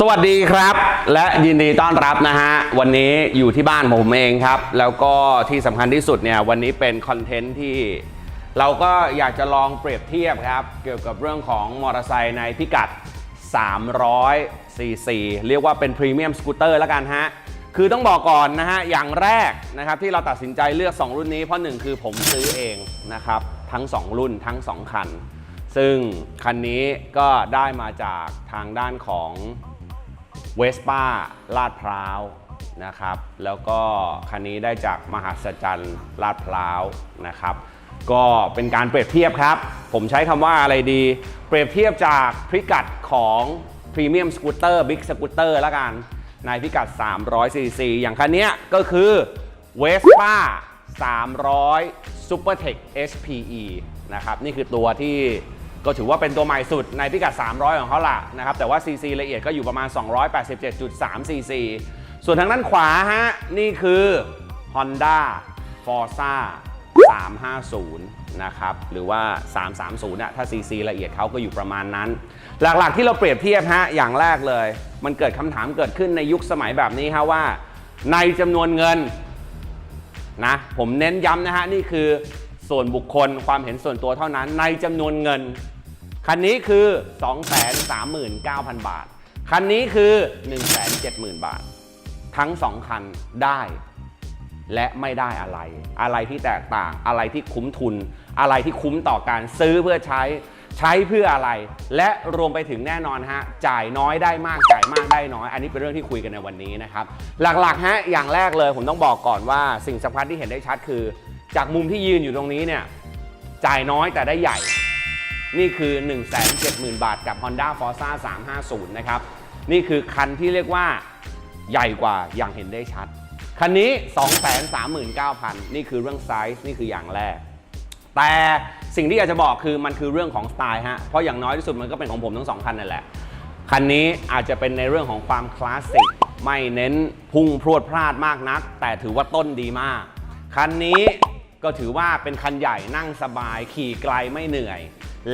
สวัสดีครับ และยินดีต้อนรับนะฮะ วันนี้อยู่ที่บ้านผมเองครับ แล้วก็ที่สำคัญที่สุดเนี่ย วันนี้เป็นคอนเทนต์ที่ เราก็อยากจะลองเปรียบเทียบครับ เกี่ยวกับเรื่องของมอเตอร์ไซค์ในพิกัด 300 cc เรียกว่าเป็นพรีเมียมสกูตเตอร์แล้วกันฮะ คือต้องบอกก่อนนะฮะ อย่างแรกนะครับที่เราตัดสินใจเลือก 2 รุ่นนี้ เพราะหนึ่งคือผมซื้อเองนะครับ ทั้ง 2 รุ่นทั้ง 2 คัน ซึ่งคันนี้ก็ได้มาจากทางด้านของ เวสป้าลาดพร้าวนะครับ แล้วก็คันนี้ได้จากมหัศจรรย์ลาดพร้าวนะครับ ก็เป็นการเปรียบเทียบครับ ผมใช้คำว่าอะไรดี เปรียบเทียบจากพิกัดของพรีเมียมสกูตเตอร์บิ๊กสกูตเตอร์ละกัน ในพิกัด 300 cc อย่างคันนี้ก็คือ Vespa 300 Supertech SPE นะครับ นี่คือตัวที่ ก็ถือว่าเป็นตัวใหม่สุดในพิกัด 300 ของเขาล่ะนะครับ แต่ว่า CC ละเอียดก็อยู่ประมาณ 287.3 CC ส่วนทางด้านขวาฮะ นี่คือ Honda Forza 350 นะครับ หรือว่า 330นะถ้า CC ละเอียดเขาก็อยู่ประมาณนั้น หลักๆที่เราเปรียบเทียบฮะ อย่างแรกเลย มันเกิดคำถามเกิดขึ้นในยุคสมัยแบบนี้ฮะว่า ในจำนวนเงินนะผมเน้นย้ำนะฮะ นี่คือส่วนบุคคลความเห็นส่วนตัวเท่านั้นในจำนวนเงิน คันนี้คือ 239,000 บาท คันนี้คือ 170,000 บาท ทั้ง 2 คันได้และไม่ได้อะไร อะไรที่แตกต่าง อะไรที่คุ้มทุน อะไรที่คุ้มต่อการซื้อเพื่อใช้ ใช้เพื่ออะไร และรวมไปถึงแน่นอนฮะ จ่ายน้อยได้มาก จ่ายมากได้น้อย อันนี้เป็นเรื่องที่คุยกันในวันนี้นะครับ หลักๆฮะ อย่างแรกเลยผมต้องบอกก่อนว่า สิ่งสำคัญที่เห็นได้ชัดคือ จากมุมที่ยืนอยู่ตรงนี้เนี่ย จ่ายน้อยแต่ได้ใหญ่ นี่คือ 170,000 บาทกับ Honda Forza 350 นะครับ นี่คือคันที่เรียกว่าใหญ่กว่าอย่างเห็นได้ชัด คันนี้ 239,000 นี่คือเรื่องไซส์นี่คืออย่างแรก แต่สิ่งที่อยากจะบอกคือมันคือเรื่องของสไตล์ฮะ เพราะอย่างน้อยที่สุดมันก็เป็นของผมทั้งสองคันนั่นแหละ คันนี้อาจจะเป็นในเรื่องของความคลาสสิกไม่เน้นพุ่งพรวดพลาดมากนัก แต่ถือว่าต้นดีมาก คันนี้ก็ถือว่าเป็นคันใหญ่นั่งสบายขี่ไกลไม่เหนื่อย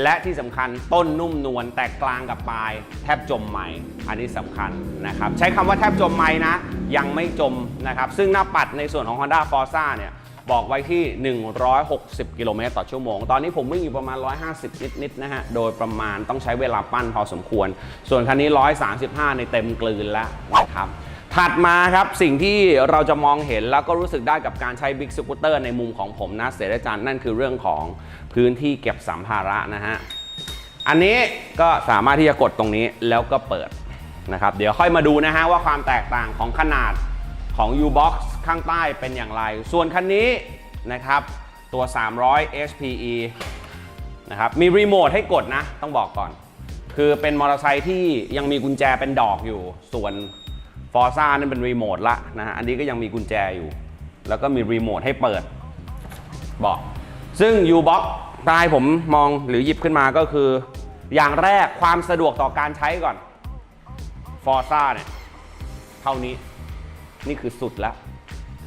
และที่สำคัญต้นนุ่มนวลแต่กลางกับปลาย แทบจมไหมอันนี้สำคัญนะครับ ใช้คำว่าแทบจมไหมนะ ยังไม่จมนะครับ ซึ่งหน้าปัดในส่วนของ Honda Forza เนี่ยบอกไว้ที่ 160 กิโลเมตรต่อชั่วโมง ตอนนี้ผมวิ่งอยู่ประมาณ 150 นิดๆนะฮะ โดยประมาณต้องใช้เวลาปั้นพอสมควร ส่วนคันนี้ 135 ในเต็มกลืนแล้วนะครับ ถัดมาครับสิ่งที่เราจะมองเห็นแล้วก็รู้สึกได้กับการใช้ Big Scooter ในมุมของผมนะเสรีจันทร์นั่นคือเรื่องของพื้นที่เก็บสัมภาระนะฮะ อันนี้ก็สามารถที่จะกดตรงนี้แล้วก็เปิดนะครับ เดี๋ยวค่อยมาดูนะฮะว่าความแตกต่างของขนาดของ U-Box ข้างใต้เป็นอย่างไร ส่วนคันนี้นะครับตัว 300 HPE นะครับมีรีโมทให้กดนะ ต้องบอกก่อน คือเป็นมอเตอร์ไซค์ที่ยังมีกุญแจเป็นดอกอยู่ ส่วน ฟอร์ซ่านั่นเป็นรีโมทละนะฮะอันนี้ก็ยังมีกุญแจอยู่ แล้วก็มีรีโมทให้เปิดเบอกซึ่ง U-Box ตายผมมองหรือหยิบขึ้นมาก็คือ อย่างแรกความสะดวกต่อการใช้ก่อนฟอร์ซ่าเนี่ยเท่านี้นี่คือสุดแล้ว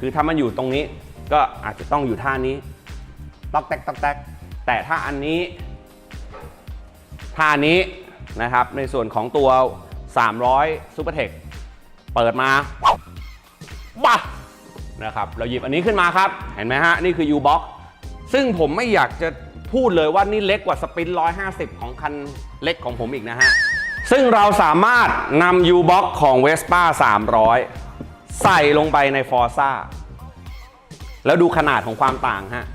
คือถ้ามันอยู่ตรงนี้ก็อาจจะต้องอยู่ท่านี้ตอกแตกตอกแตกแต่ถ้าอันนี้ท่านี้นะครับในส่วนของตัว 300 Supertech เปิดมาบ้านะครับเราหยิบอันนี้ขึ้นมาครับ เห็นไหมฮะ นี่คือ U-Box ซึ่งผมไม่อยากจะพูดเลยว่านี่เล็กกว่าสปิน150 ของคันเล็กของผมอีกนะฮะ ซึ่งเราสามารถนำ U-Box ของ Vespa 300 ใส่ลงไปใน Forza แล้วดูขนาดของความต่างฮะ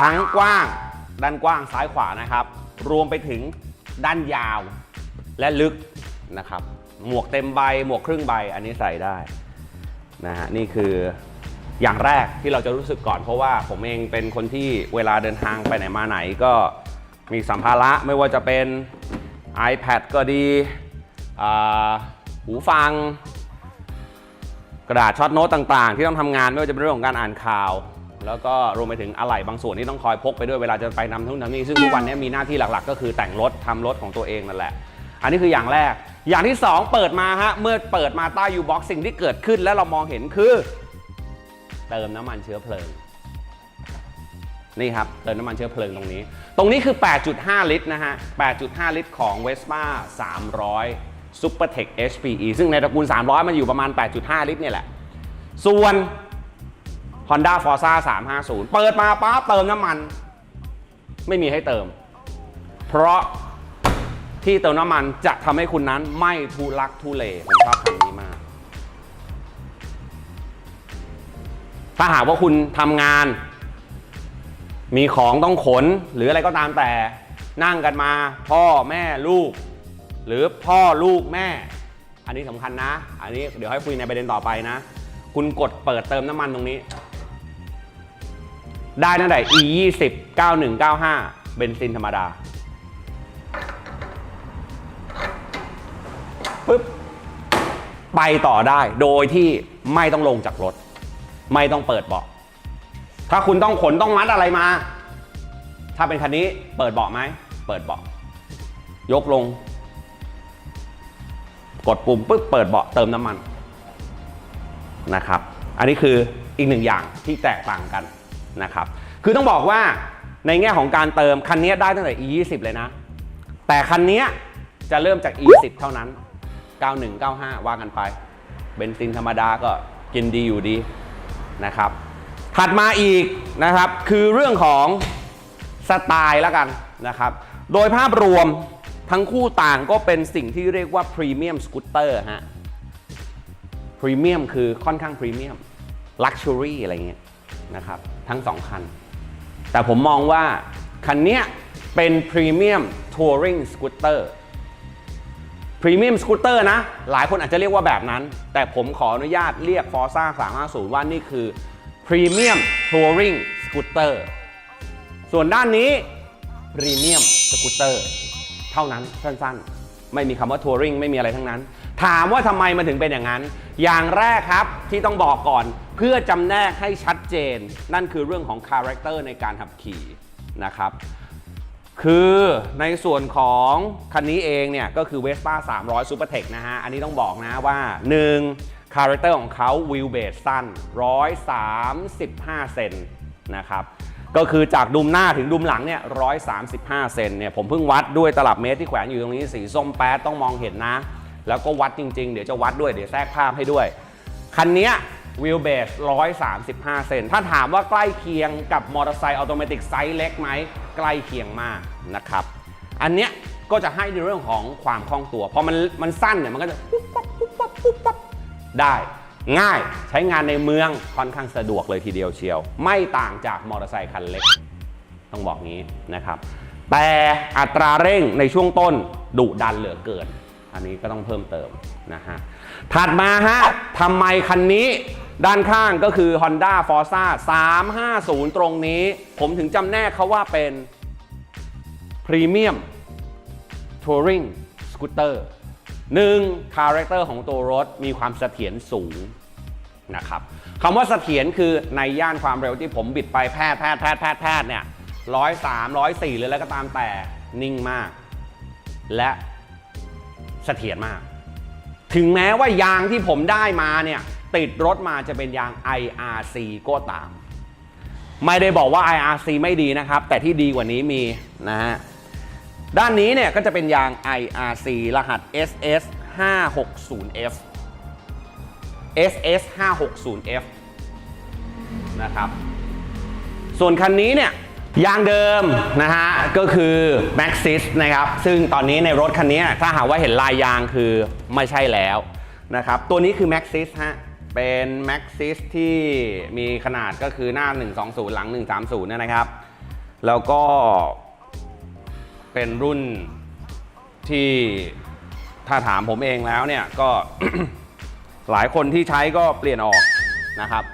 ทั้งกว้าง ด้านกว้างซ้ายขวานะครับ รวมไปถึงด้านยาวและลึกนะครับ หมวกเต็มใบ หมวกครึ่งใบ อันนี้ใส่ได้นะฮะนี่คืออย่างแรกที่เราจะรู้สึกก่อน เพราะว่าผมเองเป็นคนที่เวลาเดินทางไปไหนมาไหนก็มีสัมภาระไม่ว่าจะเป็น iPad ก็ดีหูฟัง กระดาษช็อตโน้ตต่าง ๆ ที่ต้องทำงานไม่ว่าจะเป็นเรื่องของการอ่านข่าว แล้วก็รวมไปถึงอะไหล่บางส่วนที่ต้องคอยพกไปด้วยเวลาจะไปนำทุ่งทำนี่ซึ่งทุกวันนี้มีหน้าที่หลักๆ ก็คือแต่งรถทำรถของตัวเองนั่นแหละ อันนี้คืออย่างแรก อย่างที่ 2 เปิดมาฮะ เมื่อเปิดมาใต้ยูบ็อกสิ่งที่เกิดขึ้นและเรามองเห็นคือ เติมน้ำมันเชื้อเพลิง นี่ครับ เติมน้ำมันเชื้อเพลิงตรงนี้ ตรงนี้คือ 8.5 ลิตรนะฮะ 8.5 ลิตรของ Vespa 300 Supertech HPE ซึ่งในตระกูล 300 มันอยู่ประมาณ 8.5 ลิตรเนี่ยแหละ ส่วน Honda Forza 350 เปิดมาป๊าบเติมน้ำมัน ไม่มีให้เติม เพราะ ที่เติมน้ำมันจะทำให้คุณนั้นไม่ทุลักทุเลผมชอบคำนี้มาก ถ้าหากว่าคุณทำงาน มีของต้องขนหรืออะไรก็ตามแต่นั่งกันมา พ่อแม่ลูก หรือพ่อลูกแม่ อันนี้สำคัญนะ อันนี้เดี๋ยวให้คุยในประเด็นต่อไปนะ คุณกดเปิดเติมน้ำมันตรงนี้ ได้ตั้งแต่ e 2 0 9195 เบนซินธรรมดา ปึ๊บไปต่อได้โดยที่ไม่ต้องลงจากรถ ไม่ต้องเปิดเบาะถ้าคุณต้องขนต้องมัดอะไรมา ถ้าเป็นคันนี้เปิดเบาะไหมเปิดเบาะยกลง กดปุ่มปึ๊บเปิดเบาะเติมน้ำมันนะครับ อันนี้คืออีกหนึ่งอย่างที่แตกต่างกันนะครับ คือต้องบอกว่าในแง่ของการเติมคันนี้ได้ตั้งแต่ e 2 0เลยนะ แต่คันนี้จะเริ่มจาก e 1 0เท่านั้น 91 95 ว่ากันไป เบนซินธรรมดาก็กินดีอยู่ดีนะครับ ถัดมาอีกนะครับคือเรื่องของสไตล์แล้วกันนะครับ โดยภาพรวมทั้งคู่ต่างก็เป็นสิ่งที่เรียกว่าพรีเมียมสกูตเตอร์ฮะพรีเมียมคือค่อนข้างพรีเมียมลักชัวรี่อะไรเงี้ยนะครับ ทั้งสองคัน แต่ผมมองว่าคันเนี้ยเป็นพรีเมียมทัวริงสกูตเตอร์ พรีเมียมสกูตเตอร์นะ หลายคนอาจจะเรียกว่าแบบนั้น แต่ผมขออนุญาตเรียก Forza 350 ว่านี่คือพรีเมียมทัวริงสกูตเตอร์ส่วนด้านนี้พรีเมียมสกูตเตอร์เท่านั้นสั้นๆ ไม่มีคำว่าทัวริงไม่มีอะไรทั้งนั้น ถามว่าทำไมมันถึงเป็นอย่างนั้น อย่างแรกครับที่ต้องบอกก่อนเพื่อจำแนกให้ชัดเจน นั่นคือเรื่องของคาแรคเตอร์ในการขับขี่นะครับ คือในส่วนของคันนี้เองเนี่ยก็คือ Vespa 300 Supertech นะฮะ อันนี้ต้องบอกนะว่า 1. คาแรคเตอร์ของเขาวิวเบสสั้น 135 เซนนะครับก็คือจากดุมหน้าถึงดุมหลังเนี่ย 135 เซนเนี่ย ผมเพิ่งวัดด้วยตลับเมตรที่แขวนอยู่ตรงนี้สีส้มแป๊ดต้องมองเห็นนะ แล้วก็วัดจริง ๆ เดี๋ยวจะวัดด้วย เดี๋ยวแทรกภาพให้ด้วย คันเนี้ วิวเบส135 เซน ถ้าถามว่าใกล้เคียงกับมอเตอร์ไซค์ออโตเมติกไซส์เล็กไหม ใกล้เคียงมากนะครับ อันเนี้ยก็จะให้ในเรื่องของความคล่องตัวพอมันมันสั้นเนี่ยมันก็จะปุ๊บปั๊บปุ๊บปั๊บปุ๊บปั๊บได้ง่ายใช้งานในเมืองค่อนข้างสะดวกเลยทีเดียวเชียว ไม่ต่างจากมอเตอร์ไซค์คันเล็ก ต้องบอกงี้นะครับ แต่อัตราเร่งในช่วงต้นดุดันเหลือเกิน อันนี้ก็ต้องเพิ่มเติมนะฮะถัดมาฮะทำไมคันนี้ ด้านข้างก็คือ Honda Forza 350 ตรงนี้ ผมถึงจำแนกเขาว่าเป็น Premium Touring Scooter หนึ่งคาแรคเตอร์ของตัวรถมีความเสถียรสูงนะครับคำว่าเสถียรคือในย่านความเร็วที่ผมบิดไปแพทย์แพทย์แพทย์แพทย์แพทย์เนี่ยร้อยสามร้อยสี่หรืออะไรก็ตามแต่นิ่งมาก และเสถียรมาก ถึงแม้ว่ายางที่ผมได้มาเนี่ย ติดรถมาจะเป็นยาง IRC ก็ตาม ไม่ได้บอกว่า IRC ไม่ดีนะครับ แต่ที่ดีกว่านี้มีนะฮะด้านนี้เนี่ยก็จะเป็นยาง IRC รหัส SS 560F SS 560F นะครับ ส่วนคันนี้เนี่ยยางเดิมนะฮะก็คือ Maxxis นะครับ ซึ่งตอนนี้ในรถคันนี้ถ้าหากว่าเห็นลายยางคือไม่ใช่แล้วนะครับ ตัวนี้คือ Maxxis ฮะ เป็น Maxis ที่มีขนาดก็คือหน้า 120 หลัง 130เนี่ยนะครับ แล้วก็เป็นรุ่นที่ถ้าถามผมเองแล้วเนี่ยก็หลายคนที่ใช้ก็เปลี่ยนออกนะครับ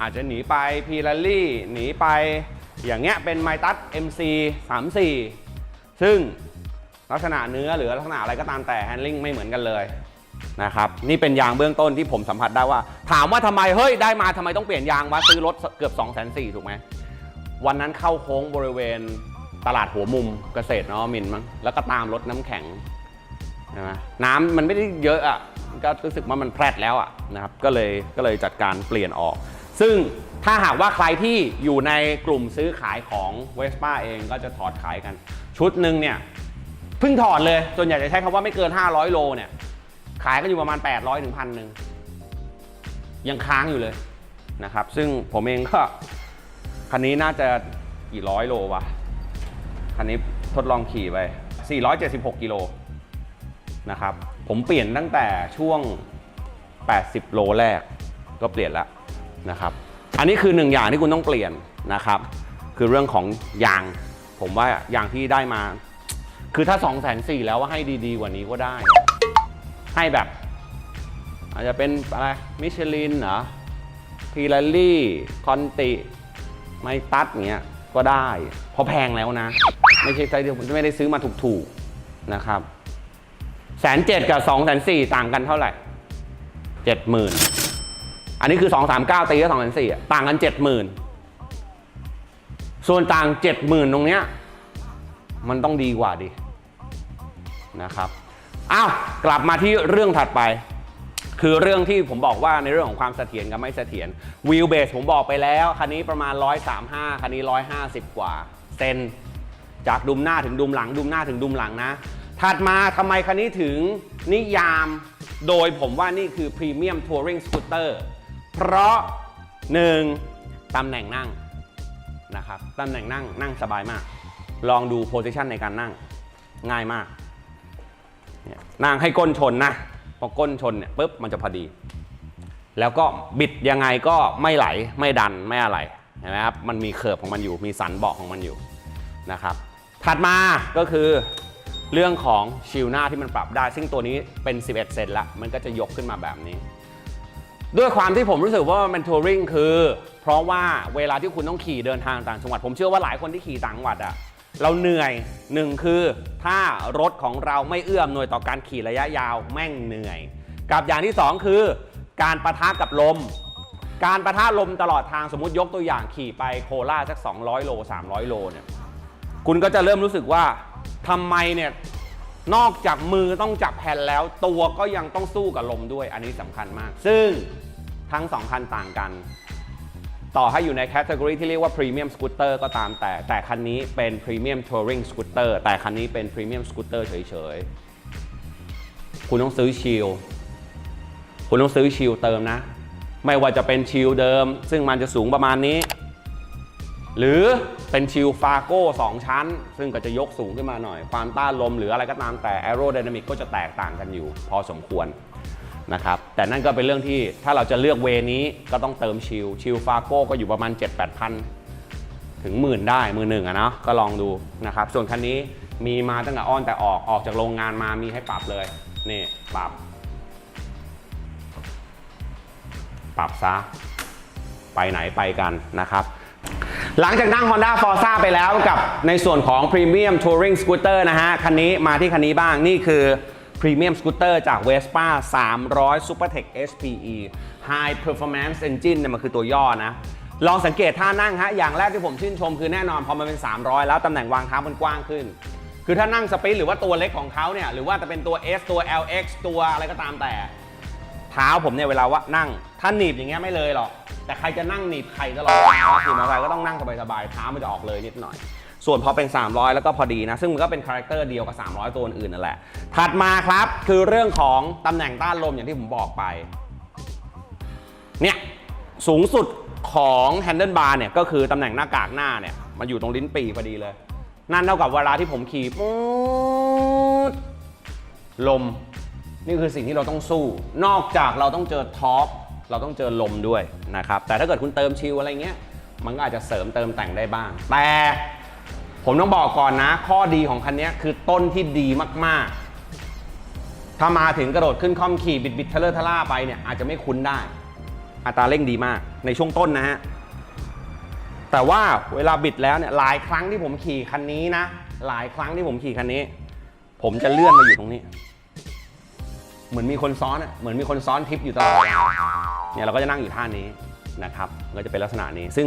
อาจจะหนีไปพีล a ลี่หนีไปอย่างเงี้ยเป็นไมตัส MC 34 ซึ่งลักษณะเนื้อหรือลักษณะอะไรก็ตามแต่แฮนด์ลิงไม่เหมือนกันเลย นะครับนี่เป็นยางเบื้องต้นที่ผมสัมผัสได้ว่า ถามว่าทำไมเฮ้ยได้มาทำไมต้องเปลี่ยนยางวะซื้อรถเกือบ2 4 0 0 0ถูกไหมวันนั้นเข้าโค้งบริเวณตลาดหัวมุมเกษตรนวมินมั้งแล้วก็ตามรถน้ำแข็งใช่ไหมน้ำมันไม่ได้เยอะอะก็รู้สึกว่ามันแพร่แล้วอะนะครับก็เลยก็เลยจัดการเปลี่ยนออก ซึ่งถ้าหากว่าใครที่อยู่ในกลุ่มซื้อขายของ Vespa เองก็จะถอดขายกัน ชุดหนึ่งเนี่ยเพิ่งถอดเลยส่วนใหญ่จะใช้คำว่าไม่เกิน 500 โลเนี่ย ขายกันอยู่ประมาณ 800ถึงพันหนึ่งยังค้างอยู่เลยนะครับ ซึ่งผมเองก็คันนี้น่าจะกี่ร้อยโลวะคันนี้ทดลองขี่ไป 476 กิโลนะครับ ผมเปลี่ยนตั้งแต่ช่วง 80 โลแรกก็เปลี่ยนแล้วนะครับ อันนี้คือหนึ่งอย่างที่คุณต้องเปลี่ยนนะครับ คือเรื่องของยาง ผมว่ายางที่ได้มา คือถ้า 2 4 0 0 0แล้วว่าให้ดีๆกว่านี้ก็ได้ ให้แบบ อาจจะเป็นอะไรมิชลินเหรอพีลารี่คอนติไมตัดเงี้ยก็ได้เพราะแพงแล้วนะ ไม่ใช่ใช่ที่ผมไม่ได้ซื้อมาถูกๆนะครับแสนเจ็ดกับสองแสนสี่ต่างกันเท่าไหร่เจ็ดหมื่นอันนี้คือสองสามเก้าตีก็สองแสนสี่ต่างกันเจ็ดหมื่นส่วนต่างเจ็ดหมื่นตรงเนี้ยมันต้องดีกว่าดินะครับ อ้าวกลับมาที่เรื่องถัดไป คือเรื่องที่ผมบอกว่าในเรื่องของความเสถียรกับไม่เสถียรวิวเบสผมบอกไปแล้วคันนี้ประมาณ 135คันนี้ 150 กว่าเซนจากดุมหน้าถึงดุมหลัง ดุมหน้าถึงดุมหลังนะ ถัดมาทำไมคันนี้ถึงนิยามโดยผมว่านี่คือพรีเมียมทัวริงสกูตเตอร์เพราะ 1. ตำแหน่งนั่งนะครับตำแหน่งนั่งนั่งสบายมาก ลองดูโพสิชันในการนั่งง่ายมาก เนี่ยนั่งให้ก้นชนนะพอก้นชนเนี่ยปุ๊บมันจะพอดี แล้วก็บิดยังไงก็ไม่ไหลไม่ดันไม่อะไรเห็นไหมครับมันมีเคิร์ฟของมันอยู่มีสันเบาะของมันอยู่นะครับ ถัดมาก็คือเรื่องของชิลหน้าที่มันปรับได้ ซึ่งตัวนี้เป็น 11 เซนละมันก็จะยกขึ้นมาแบบนี้ ด้วยความที่ผมรู้สึกว่ามันเป็นทัวริงคือ เพราะว่าเวลาที่คุณต้องขี่เดินทางต่างจังหวัด ผมเชื่อว่าหลายคนที่ขี่ต่างจังหวัดอะ เราเหนื่อยหนึ่งคือถ้ารถของเราไม่เอื้อมหน่วยต่อการขี่ระยะยาวแม่งเหนื่อย กับอย่างที่สองคือ การประทะกับลม การประทะลมตลอดทางสมมติยกตัวอย่างขี่ไปโคราชสัก 200 โล 300 โลเนี่ยคุณก็จะเริ่มรู้สึกว่าทำไมเนี่ยนอกจากมือต้องจับแผ่นแล้ว ตัวก็ยังต้องสู้กับลมด้วยอันนี้สำคัญมาก ซึ่งทั้งสองคันต่างกัน ต่อให้อยู่ในแคตตากรีที่เรียกว่าพรีเมียมสกูตเตอร์ก็ตามแต่ แต่คันนี้เป็นพรีเมียมทัวริงสกูตเตอร์แต่คันนี้เป็นพรีเมียมสกูตเตอร์เฉยๆ คุณต้องซื้อชิลคุณต้องซื้อชิลเติมนะ ไม่ว่าจะเป็นชิลเดิม ซึ่งมันจะสูงประมาณนี้ หรือเป็นชิลฟาโก้2ชั้น ซึ่งก็จะยกสูงขึ้นมาหน่อย ความต้านลมหรืออะไรก็ตามแต่แอโร d y นามิกก็จะแตกต่างกันอยู่ พอสมควร นะครับแต่นั่นก็เป็นเรื่องที่ถ้าเราจะเลือกเวนี้ก็ต้องเติมชิลชิลฟาโก้ก็อยู่ประมาณ 7-8พันถึงหมื่นได้มือหนึ่งอะเนาะก็ลองดูนะครับส่วนคันนี้มีมาตั้งแต่อ้อนแต่ออกออกจากโรงงานมามีให้ปรับเลยนี่ปรับ ปรับซะไปไหนไปกันนะครับหลังจากนั่ง Honda Forza ไปแล้วกับในส่วนของ Premium Touring Scooter นะฮะ คันนี้มาที่คันนี้บ้างนี่คือ Premium Scooter จาก Vespa 300 Supertech SPE High Performance Engine เนี่ยมันคือตัวย่อนะ ลองสังเกตท่านั่งฮะ อย่างแรกที่ผมชื่นชมคือแน่นอนพอมันเป็น 300 แล้วตำแหน่งวางเท้ามันกว้างขึ้น คือถ้านั่งสปรินหรือว่าตัวเล็กของเขาเนี่ย หรือว่าจะเป็นตัว S ตัว LX ตัวอะไรก็ตามแต่ เท้าผมเนี่ยเวลาว่านั่ง ถ้าหนีบอย่างเงี้ยไม่เลยหรอก แต่ใครจะนั่งหนีบใครตลอดเวลาขี่มอเตอร์ไซค์ก็ต้องนั่งสบายๆ เท้ามันจะออกเลยนิดหน่อย ส่วนพอเป็น 300 แล้วก็พอดีนะ ซึ่งมันก็เป็นคาแรคเตอร์เดียวกับ 300 ตัวอื่นนั่นแหละ ถัดมาครับคือเรื่องของตำแหน่งต้านลมอย่างที่ผมบอกไป เนี่ยสูงสุดของแฮนเดิลบาร์เนี่ยก็คือตำแหน่งหน้ากากหน้าเนี่ยมันอยู่ตรงลิ้นปีพอดีเลย นั่นเท่ากับเวลาที่ผมขี่ลม นี่คือสิ่งที่เราต้องสู้ นอกจากเราต้องเจอท็อปเราต้องเจอลมด้วยนะครับ แต่ถ้าเกิดคุณเติมชิลอะไรเงี้ย มันก็อาจจะเสริมเติมแต่งได้บ้าง แต่ ผมต้องบอกก่อนนะ ข้อดีของคันนี้คือต้นที่ดีมากๆ ถ้ามาถึงกระโดดขึ้นค่อมขี่บิดบิดทะเลอร์ทะล่าไปเนี่ยอาจจะไม่คุ้นได้ อัตราเร่งดีมากในช่วงต้นนะฮะ แต่ว่าเวลาบิดแล้วเนี่ยหลายครั้งที่ผมขี่คันนี้นะ หลายครั้งที่ผมขี่คันนี้ ผมจะเลื่อนมาอยู่ตรงนี้ เหมือนมีคนซ้อนอะเหมือนมีคนซ้อนทิปอยู่ตลอดเนี่ยเราก็จะนั่งอยู่ท่านี้นะครับ ก็จะเป็นลักษณะนี้ซึ่ง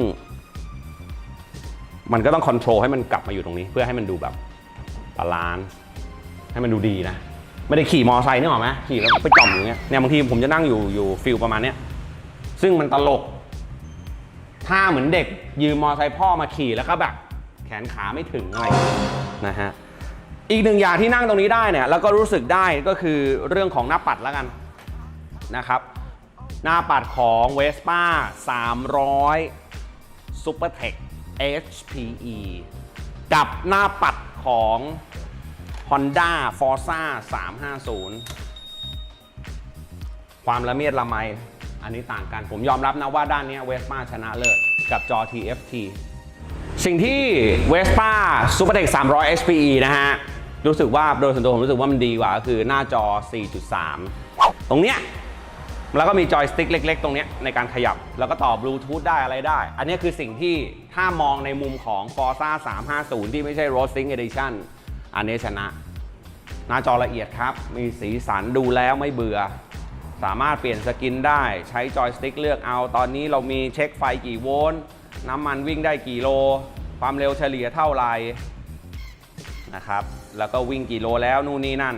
มันก็ต้องคอนโทรลให้มันกลับมาอยู่ตรงนี้ เพื่อให้มันดูแบบบาลานซ์ให้มันดูดีนะ ไม่ได้ขี่มอไซค์นึกออไหมขี่แล้วไปจ่อมอย่างเงี้ยเนี่ยบางทีผมจะนั่งอยู่อยู่ฟิลประมาณเนี้ยซึ่งมันตลกท่าเหมือนเด็กยืมมอไซค์พ่อมาขี่แล้วก็แบบแขนขาไม่ถึงอะไรอย่างนะฮะอีกหนึ่งอย่างที่นั่งตรงนี้ได้เนี่ยแล้วก็รู้สึกได้ก็คือเรื่องของหน้าปัดแล้วกันนะครับ หน้าปัดของ Vespa 300 Supertech HPE กับหน้าปัดของ Honda Forza 350 ความละเมียดละไม อันนี้ต่างกัน ผมยอมรับนะว่าด้านนี้เวสป้าชนะเลิศกับจอ TFT สิ่งที่ Vespa Supertech 300 HPE นะฮะ รู้สึกว่าโดยส่วนตัวผมรู้สึกว่ามันดีกว่า ก็คือหน้าจอ 4.3 ตรงเนี้ย แล้วก็มีจอยสติ๊กเล็ก ๆ ตรงนี้ในการขยับ แล้วก็ต่อบลูทูธได้อะไรได้ อันนี้คือสิ่งที่ถ้ามองในมุมของ Forza 350 ที่ไม่ใช่ Roasting Edition อันนี้ชนะ หน้าจอละเอียดครับ มีสีสันดูแล้วไม่เบื่อ สามารถเปลี่ยนสกินได้ ใช้จอยสติ๊กเลือกเอา ตอนนี้เรามีเช็คไฟกี่โวลต์ น้ำมันวิ่งได้กี่โล ความเร็วเฉลี่ยเท่าไหร่นะครับ แล้วก็วิ่งกี่โลแล้วนู่นนี่นั่น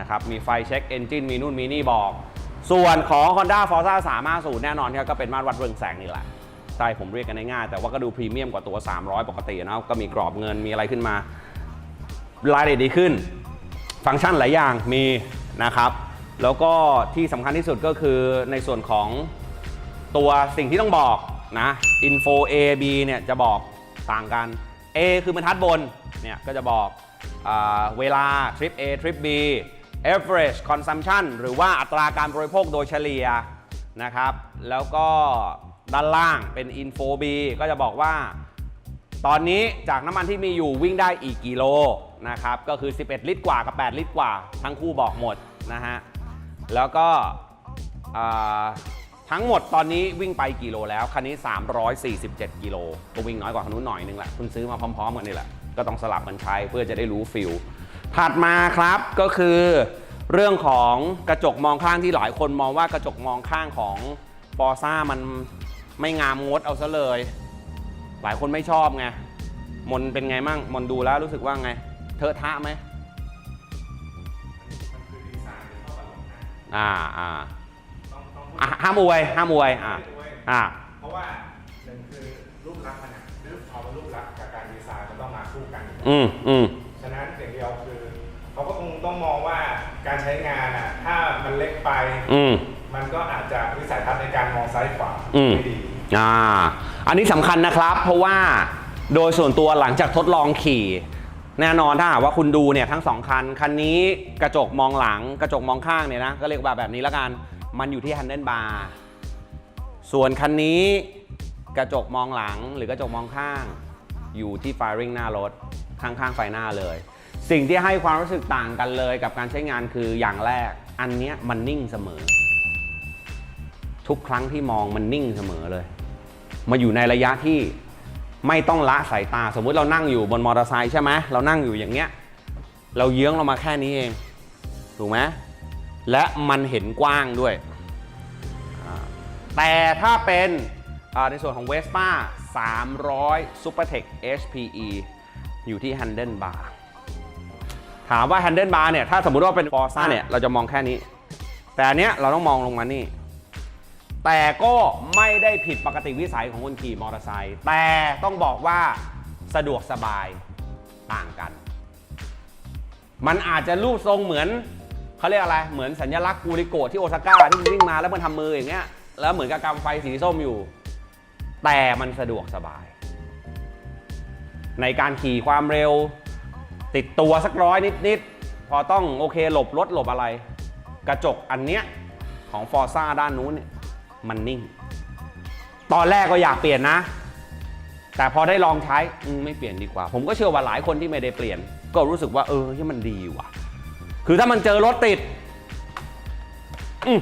นะครับ มีไฟเช็คเอนจินมีนู่นมีนี่บอก ส่วนของ Honda Forza 350 แน่นอนครับก็เป็นมาตรวัดเรืองแสงนี่แหละ ใช่ผมเรียกกันง่ายๆแต่ว่าก็ดูพรีเมียมกว่าตัว 300 ปกตินะก็มีกรอบเงินมีอะไรขึ้นมารายละเอียดดีขึ้น ฟังก์ชันหลายอย่างมีนะครับ แล้วก็ที่สำคัญที่สุดก็คือในส่วนของตัวสิ่งที่ต้องบอกนะ info A B เนี่ยจะบอกต่างกัน A คือบรรทัดบนเนี่ยก็จะบอกอเวลา trip A trip B average consumption หรือว่าอัตราการบริโภคโดยเฉลี่ยนะครับ แล้วก็ด้านล่างเป็น info B ก็จะบอกว่า ตอนนี้จากน้ำมันที่มีอยู่วิ่งได้อีกกิโลนะครับ ก็คือ 11 ลิตรกว่ากับ 8 ลิตรกว่า ทั้งคู่บอกหมดนะฮะ แล้วก็ทั้งหมดตอนนี้วิ่งไปกี่โลแล้วคันนี้ 347 กิโลก็วิ่งน้อยกว่าคันนู้นหน่อยนึงแหละคุณซื้อมาพร้อม ๆ กันนี่แหละ ก็ต้องสลับกันใช้เพื่อจะได้รู้ฟิล ถัดมาครับก็คือเรื่องของกระจกมองข้างที่หลายคนมองว่ากระจกมองข้างของฟอร์ซ่ามันไม่งามงดเอาซะเลย หลายคนไม่ชอบไงมนเป็นไงมั่งมนดูแล้วรู้สึกว่าไงเทอะทะไหมอ่าอ่าอะห้ามอวยห้ามอวยอ่าอ่าเพราะว่าหนึ่งคือรูปลักษณ์มันอะรูปเอาเป็นรูปลักษณ์กับการดีไซน์มันต้องมาคู่กัน อืมอืม ต้องมองว่าการใช้งานอะถ้ามันเล็กไป อืมมันก็อาจจะวิสัยทัศน์ในการมองซ้ายขวาอืมไม่ดี อ่า อันนี้สำคัญนะครับ เพราะว่าโดยส่วนตัวหลังจากทดลองขี่ แน่นอนถ้าหากว่าคุณดูเนี่ยทั้งสองคัน คันนี้กระจกมองหลังกระจกมองข้างเนี่ยนะก็เรียกว่าแบบนี้แล้วกัน มันอยู่ที่ฮันเดิลบาร์ส่วนคันนี้กระจกมองหลังหรือกระจกมองข้าง อยู่ที่ firing หน้ารถข้างๆไฟหน้าเลย สิ่งที่ให้ความรู้สึกต่างกันเลยกับการใช้งานคืออย่างแรก อันเนี้ยมันนิ่งเสมอ ทุกครั้งที่มองมันนิ่งเสมอเลย มาอยู่ในระยะที่ไม่ต้องละสายตา สมมุติเรานั่งอยู่บนมอเตอร์ไซค์ใช่ไหมเรานั่งอยู่อย่างเงี้ย เราเยื้องเรามาแค่นี้เอง ถูกไหมและมันเห็นกว้างด้วย แต่ถ้าเป็นในส่วนของ Vespa 300 Supertech HPE อยู่ที่ Handle Bar ถามว่า Handle Bar เนี่ยถ้าสมมุติว่าเป็น Forza เนี่ยเราจะมองแค่นี้ แต่อันเนี้ยเราต้องมองลงมานี่ แต่ก็ไม่ได้ผิดปกติวิสัยของคนขี่มอเตอร์ไซค์แต่ต้องบอกว่าสะดวกสบายต่างกัน มันอาจจะรูปทรงเหมือนเขาเรียกอะไร เหมือนสัญลักษณ์กูริโกะที่โอซาก้าที่มันวิ่งมาแล้วมันทำมืออย่างเงี้ยแล้วเหมือนกับกำไฟสีส้มอยู่ แต่มันสะดวกสบาย ในการขี่ความเร็ว ติดตัวสักร้อยนิดๆ พอต้องโอเคหลบรถหลบอะไร กระจกอันเนี้ยของฟอร์ซ่าด้านนู้นเนี่ยมันนิ่ง ตอนแรกก็อยากเปลี่ยนนะ แต่พอได้ลองใช้ไม่เปลี่ยนดีกว่า ผมก็เชื่อว่าหลายคนที่ไม่ได้เปลี่ยน ก็รู้สึกว่าเออที่มันดีว่ะ คือถ้ามันเจอรถติดอื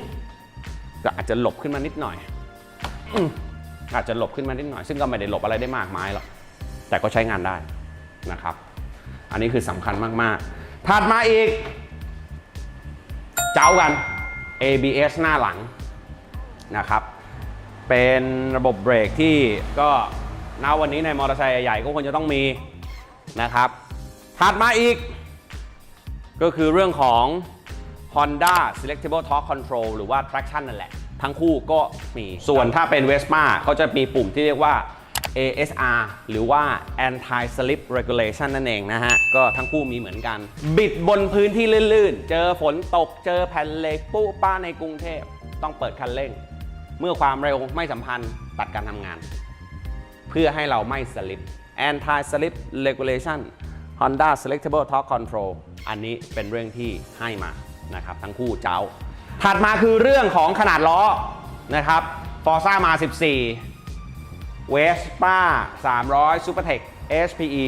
ก็อาจจะหลบขึ้นมานิดหน่อยอืมอาจจะหลบขึ้นมานิดหน่อย ซึ่งก็ไม่ได้หลบอะไรได้มากมายหรอกแต่ก็ใช้งานได้นะครับ อันนี้คือสำคัญมากๆ ถัดมาอีก เจ้ากัน ABS หน้าหลังนะครับ เป็นระบบเบรกที่ก็ณวันนี้ในมอเตอร์ไซค์ใหญ่ก็ควรจะต้องมีนะครับ ถัดมาอีก ก็คือเรื่องของ Honda Selectable Torque Control หรือว่า traction นั่นแหละ ทั้งคู่ก็มี ส่วนถ้าเป็น Vespa เขาจะมีปุ่มที่เรียกว่า ASR หรือว่า Anti Slip Regulation นั่นเองนะฮะ ก็ทั้งคู่มีเหมือนกัน บิดบนพื้นที่ลื่นๆ เจอฝนตกเจอแผ่นเหล็กปุ๊ป้าในกรุงเทพ ต้องเปิดคันเร่ง เมื่อความเร็วไม่สัมพันธ์ตัดการทำงาน เพื่อให้เราไม่สลิป Anti Slip Regulation Honda Selectable Torque Control อันนี้เป็นเรื่องที่ให้มานะครับ ทั้งคู่เจ้า ถัดมาคือเรื่องของขนาดล้อนะครับ Forza มา 14 Vespa 300 Supertech SPE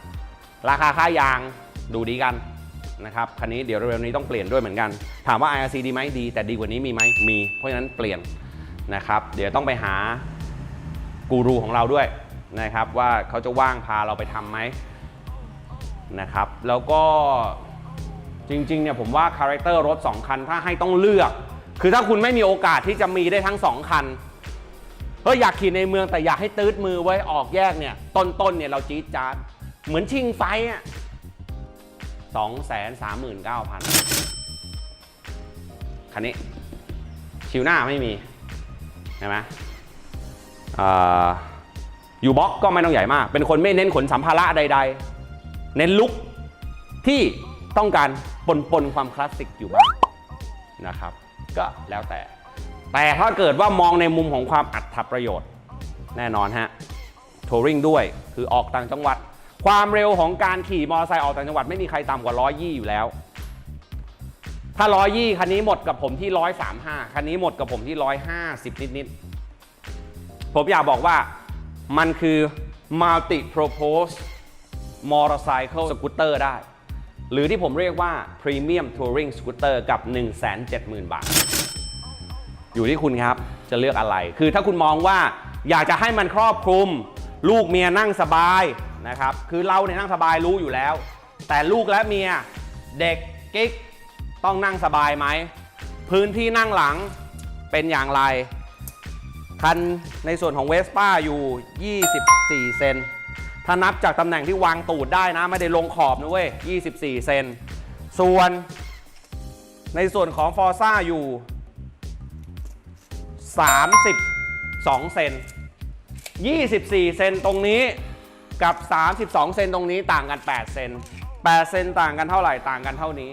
12 ราคาค่ายางดูดีกันนะครับคันนี้เดี๋ยวเร็วๆนี้ต้องเปลี่ยนด้วยเหมือนกัน ถามว่า IRC ดีไหมดี แต่ดีกว่านี้มีไหมมี เพราะฉะนั้นเปลี่ยนนะครับเดี๋ยวต้องไปหากูรูของเราด้วยนะครับว่าเขาจะว่างพาเราไปทำไหมนะครับแล้วก็จริงๆเนี่ยผมว่าคาแรคเตอร์รถ 2 คันถ้าให้ต้องเลือก คือถ้าคุณไม่มีโอกาสที่จะมีได้ทั้ง 2 คัน เฮ้ยอยากขี่ในเมืองแต่อยากให้ตืดมือไว้ออกแยกเนี่ย ต้นๆเนี่ยเราจี๊ดจ๊าดเหมือนชิงไฟอะสองแสนสามหมื่นเก้าพันคันนี้ ชิวหน้าไม่มีใช่ไหมอยู่บล็อกก็ไม่ต้องใหญ่มาก เป็นคนไม่เน้นขนสัมภาระใด ๆ เน้นลุกที่ต้องการปนปนๆความคลาสสิกอยู่บ้างนะครับ ก็แล้วแต่ แต่ถ้าเกิดว่ามองในมุมของความอัตประโยชน์ แน่นอนฮะทัวริงด้วยคือออกต่างจังหวัด ความเร็วของการขี่มอเตอร์ไซค์ออกต่างจังหวัดไม่มีใครต่ำกว่า 120 อยู่แล้ว ถ้า 120 คันนี้หมดกับผมที่ 135 คันนี้หมดกับผมที่ 150 นิดๆ ผมอยากบอกว่ามันคือ multi purpose motorcycle scooter ได้ หรือที่ผมเรียกว่า premium touring scooter กับ 170,000 บาท อยู่ที่คุณครับจะเลือกอะไร คือถ้าคุณมองว่าอยากจะให้มันครอบคลุม ลูกเมียนั่งสบายนะครับ คือเราเนี่ยนั่งสบายรู้อยู่แล้ว แต่ลูกและเมียเด็กกิ๊กต้องนั่งสบายไหม พื้นที่นั่งหลังเป็นอย่างไร คันในส่วนของเวสป้าอยู่ 24 เซนถ้านับจากตำแหน่งที่วางตูดได้นะ ไม่ได้ลงขอบนะเว้ย 24 เซน ส่วนในส่วนของฟอร์ซ่าอยู่ 32 เซน 24 เซนตรงนี้กับ 32 เซนตรงนี้ต่างกัน 8 เซน 8 เซนต่างกันเท่าไหร่ต่างกันเท่านี้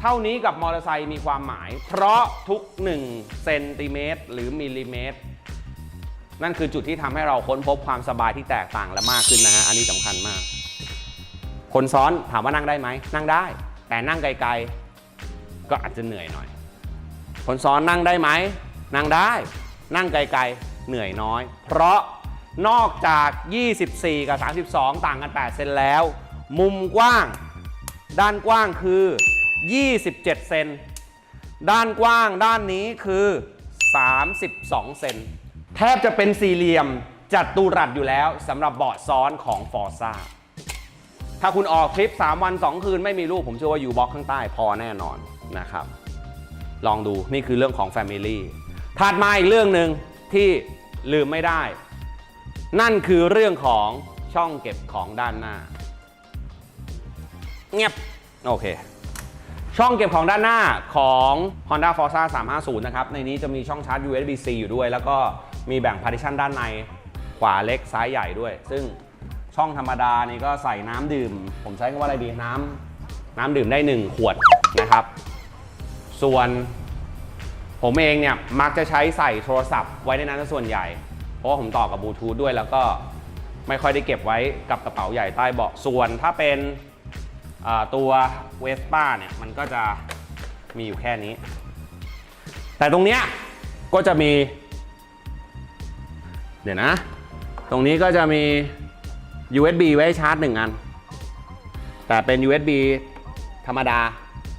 เท่านี้กับมอเตอร์ไซค์มีความหมาย เพราะทุก 1 เซนติเมตรหรือมิลลิเมตร นั่นคือจุดที่ทำให้เราค้นพบความสบายที่แตกต่างและมากขึ้นนะฮะ อันนี้สำคัญมาก คนซ้อนถามว่านั่งได้ไหม นั่งได้ แต่นั่งไกลๆ ก็อาจจะเหนื่อยหน่อย คนซ้อนนั่งได้ไหม นั่งได้ นั่งไกลๆ เหนื่อยน้อย เพราะนอกจาก 24 กับ 32 ต่างกัน 8 เซนแล้ว มุมกว้าง ด้านกว้างคือ 27 เซน ด้านกว้างด้านนี้คือ 32 เซน แทบจะเป็นสี่เหลี่ยมจัดตูรัดอยู่แล้วสำหรับเบาะซ้อนของ f o r z a ถ้าคุณออกทริป 3 วัน 2 คืนไม่มีลูก ผมเชื่อว่าอยู่บล็อกข้างใต้พอแน่นอนนะครับ ลองดูนี่คือเรื่องของ Family ถัดมาอีกเรื่องหนึ่งที่ลืมไม่ได้ นั่นคือเรื่องของช่องเก็บของด้านหน้า เงียบ โอเค ช่องเก็บของด้านหน้าของ Honda Forza 350 นะครับ ในนี้จะมีช่องชาร์จ USB-C อยู่ด้วย แล้วก็มีแบ่ง partition ด้านใน ขวาเล็กซ้ายใหญ่ด้วย ซึ่งช่องธรรมดานี่ก็ใส่น้ำดื่ม ผมใช้คำว่าอะไรดี น้ำน้ำดื่มได้ 1 ขวดนะครับ ส่วน ผมเองเนี่ยมักจะใช้ใส่โทรศัพท์ไว้ในนั้นส่วนใหญ่ เพราะว่าผมต่อกับบลูทูธด้วยแล้วก็ไม่ค่อยได้เก็บไว้กับกระเป๋าใหญ่ใต้เบาะส่วนถ้าเป็นตัวเวสป้าเนี่ยมันก็จะมีอยู่แค่นี้ แต่ตรงเนี้ยก็จะมี เดี๋ยวนะ ตรงนี้ก็จะมี USB ไว้ชาร์จหนึ่งอัน แต่เป็น USB ธรรมดา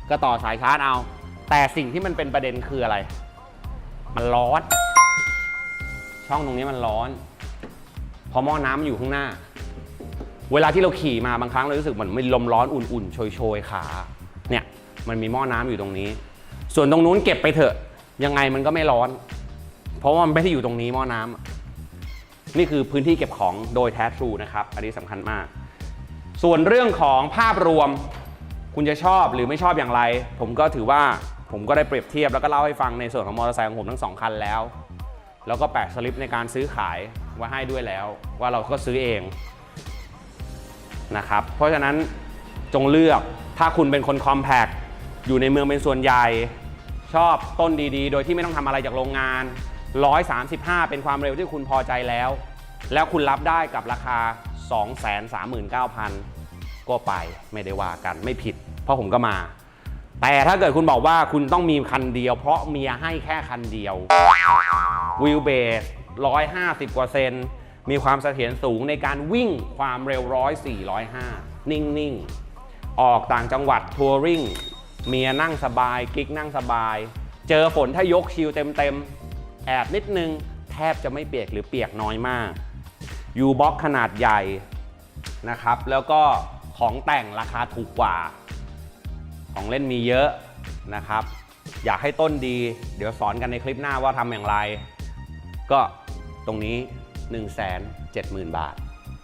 ก็ต่อสายชาร์จเอา แต่สิ่งที่มันเป็นประเด็นคืออะไร มันร้อน ช่องตรงนี้มันร้อนพราะหม้อน้ำมันอยู่ข้างหน้า เวลาที่เราขี่มาบางครั้งเรารู้สึกเหมือนมีลมร้อนอุ่นๆโชยๆขา เนี่ยมันมีหม้อน้ำอยู่ตรงนี้ ส่วนตรงนู้นเก็บไปเถอะ ยังไงมันก็ไม่ร้อน เพราะว่ามันไม่ได้อยู่ตรงนี้หม้อน้ำอะนี่คือพื้นที่เก็บของโดยแท้ทรูนะครับ อันนี้สำคัญมาก ส่วนเรื่องของภาพรวม คุณจะชอบหรือไม่ชอบอย่างไร ผมก็ถือว่า ผมก็ได้เปรียบเทียบแล้วก็เล่าให้ฟังในส่วนของมอเตอร์ไซค์ของผมทั้งสองคันแล้ว แล้วก็แปะสลิปในการซื้อขายไว้ให้ด้วยแล้ว ว่าเราก็ซื้อเองนะครับ เพราะฉะนั้นจงเลือกถ้าคุณเป็นคนคอมแพกอยู่ในเมืองเป็นส่วนใหญ่ ชอบต้นดีๆ โดยที่ไม่ต้องทำอะไรจากโรงงาน 135 เป็นความเร็วที่คุณพอใจแล้ว แล้วคุณรับได้กับราคา 239,000 ก็ไปไม่ได้ว่ากันไม่ผิด เพราะผมก็มา แต่ถ้าเกิดคุณบอกว่าคุณต้องมีคันเดียว เพราะเมียให้แค่คันเดียววิวเบส150 กว่าเซน มีความเสถียรสูงในการวิ่งความเร็ว104 105นิ่ง ๆ ออกต่างจังหวัดทัวริงเมียนั่งสบาย กิ๊กนั่งสบาย เจอฝนถ้ายกชิลเต็ม ๆ แอบนิดนึง แทบจะไม่เปียกหรือเปียกน้อยมากยูบ็อกขนาดใหญ่นะครับ แล้วก็ของแต่งราคาถูกกว่า ของเล่นมีเยอะนะครับ อยากให้ต้นดี เดี๋ยวสอนกันในคลิปหน้าว่าทำอย่างไร ก็ตรงนี้ 170,000 บาท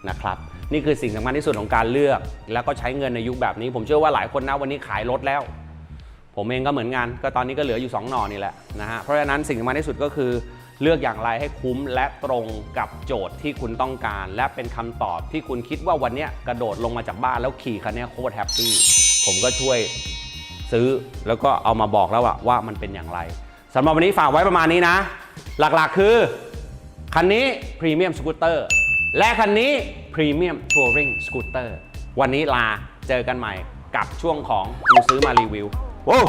นะครับ นี่คือสิ่งสำคัญที่สุดของการเลือก แล้วก็ใช้เงินในยุคแบบนี้ ผมเชื่อว่าหลายคนนะวันนี้ขายรถแล้ว ผมเองก็เหมือนกัน ก็ตอนนี้ก็เหลืออยู่ 2 หน่อนี่แหละนะฮะเพราะฉะนั้นสิ่งสำคัญที่สุดก็คือเลือกอย่างไรให้คุ้มและตรงกับโจทย์ที่คุณต้องการ และเป็นคำตอบที่คุณคิดว่าวันนี้กระโดดลงมาจากบ้านแล้วขี่คันนี้โคตรแฮปปี้ผมก็ช่วย ซื้อแล้วก็เอามาบอกแล้วว่ามันเป็นอย่างไรสำหรับวันนี้ฝากไว้ประมาณนี้นะ หลักๆคือคันนี้พรีเมียมสกูตเตอร์และคันนี้พรีเมียมทัวริงสกูตเตอร์วันนี้ลาเจอกันใหม่กับช่วงของกูซื้อมารีวิวว้าว